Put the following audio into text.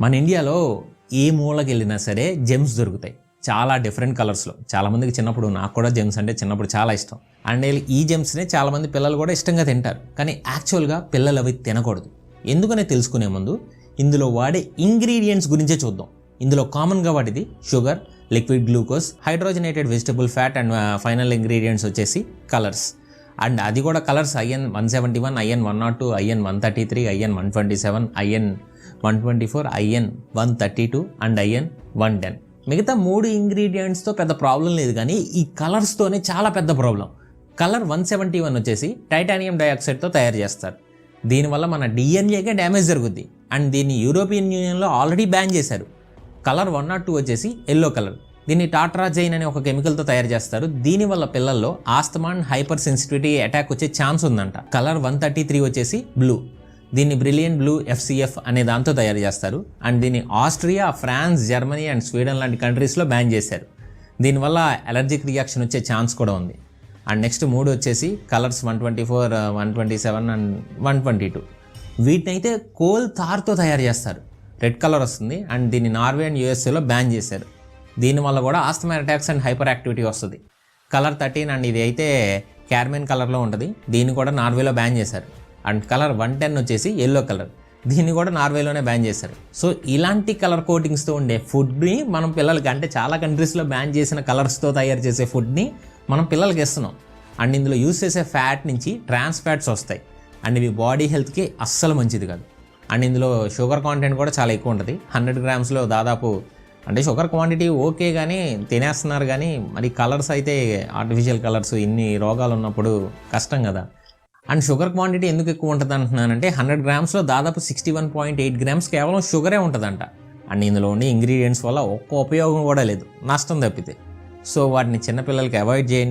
మన ఇండియాలో ఏ మూలకి వెళ్ళినా సరే జెమ్స్ దొరుకుతాయి. చాలా డిఫరెంట్ కలర్స్లో చాలామందికి చిన్నప్పుడు నాకు కూడా జెమ్స్ అంటే చిన్నప్పుడు చాలా ఇష్టం. అండ్ ఈ జెమ్స్నే చాలామంది పిల్లలు కూడా ఇష్టంగా తింటారు. కానీ యాక్చువల్గా పిల్లలు అవి తినకూడదు. ఎందుకనే తెలుసుకునే ముందు ఇందులో వాడే ఇంగ్రీడియంట్స్ గురించే చూద్దాం. ఇందులో కామన్గా వాటిది sugar liquid glucose hydrogenated vegetable fat and final ingredients వచ్చేసి కలర్స్ అండ్ అది కూడా colours IN one seventy one IN one nought two IN one thirty three IN one twenty seven IN one twenty four IN one thirty two and IN one ten. మిగతా మూడు ఇంగ్రీడియంట్స్తో పెద్ద problem లేదు కానీ ఈ కలర్స్తోనే చాలా పెద్ద problem. Colour one seventy one వచ్చేసి టైటానియం డైఆక్సైడ్తో తయారు చేస్తారు. దీనివల్ల మన డిఎన్ఏకే డ్యామేజ్ జరుగుద్ది. అండ్ దీన్ని యూరోపియన్ యూనియన్లో ఆల్రెడీ బ్యాన్ చేశారు. కలర్ వన్ నాట్ టూ వచ్చేసి ఎల్లో కలర్. దీన్ని టాట్రాజైన్ అనే ఒక కెమికల్తో తయారు చేస్తారు. దీనివల్ల పిల్లల్లో ఆస్తమాన్ హైపర్ సెన్సిటివిటీ అటాక్ వచ్చే ఛాన్స్ ఉందంట. కలర్ వన్ థర్టీ త్రీ వచ్చేసి బ్లూ. దీన్ని బ్రిలియన్ బ్లూ ఎఫ్సిఎఫ్ అనే దాంతో తయారు చేస్తారు. అండ్ దీన్ని Austria France Germany and Sweden లాంటి కంట్రీస్లో బ్యాన్ చేశారు. దీనివల్ల అలర్జిక్ రియాక్షన్ వచ్చే ఛాన్స్ కూడా ఉంది. అండ్ నెక్స్ట్ మూడు వచ్చేసి colours one twenty four one twenty seven and one twenty two వీటినైతే coal తార్తో తయారు చేస్తారు. రెడ్ కలర్ వస్తుంది. అండ్ దీన్ని నార్వే అండ్ యూఎస్ఏలో బ్యాన్ చేశారు. దీనివల్ల కూడా asthma attacks and hyper activity వస్తుంది. కలర్ థర్టీన్ అండ్ ఇది అయితే క్యార్మెన్ కలర్లో ఉంటుంది. దీన్ని కూడా నార్వేలో బ్యాన్ చేశారు. అండ్ కలర్ వన్ టెన్ వచ్చేసి ఎల్లో కలర్. దీన్ని కూడా నార్వేలోనే బ్యాన్ చేశారు. సో ఇలాంటి కలర్ కోటింగ్స్తో ఉండే ఫుడ్ని మనం పిల్లలకి అంటే చాలా కంట్రీస్లో బ్యాన్ చేసిన కలర్స్తో తయారు చేసే ఫుడ్ని మనం పిల్లలకి ఇస్తున్నాం. అండ్ ఇందులో యూస్ చేసే ఫ్యాట్ నుంచి ట్రాన్స్ ఫ్యాట్స్ వస్తాయి. అండ్ ఇవి బాడీ హెల్త్కి అస్సలు మంచిది కాదు. అండ్ ఇందులో షుగర్ కాంటెంట్ కూడా చాలా ఎక్కువ ఉంటుంది. హండ్రెడ్ గ్రామ్స్లో దాదాపు అంటే షుగర్ క్వాంటిటీ ఓకే కానీ తినేస్తున్నారు కానీ మరి కలర్స్ అయితే ఆర్టిఫిషియల్ కలర్స్ ఇన్ని రోగాలు ఉన్నప్పుడు కష్టం కదా. అండ్ షుగర్ క్వాంటిటీ ఎందుకు ఎక్కువ ఉంటుంది అంటున్నానంటే హండ్రెడ్ గ్రామ్స్లో దాదాపు sixty one point eight grams కేవలం షుగరే ఉంటుందంట. అండ్ ఇందులో ఉండే ఇంగ్రీడియంట్స్ వల్ల ఒక్క ఉపయోగం కూడా లేదు. నష్టం తప్పితే. సో వాటిని చిన్నపిల్లలకి అవాయిడ్ చేయండి.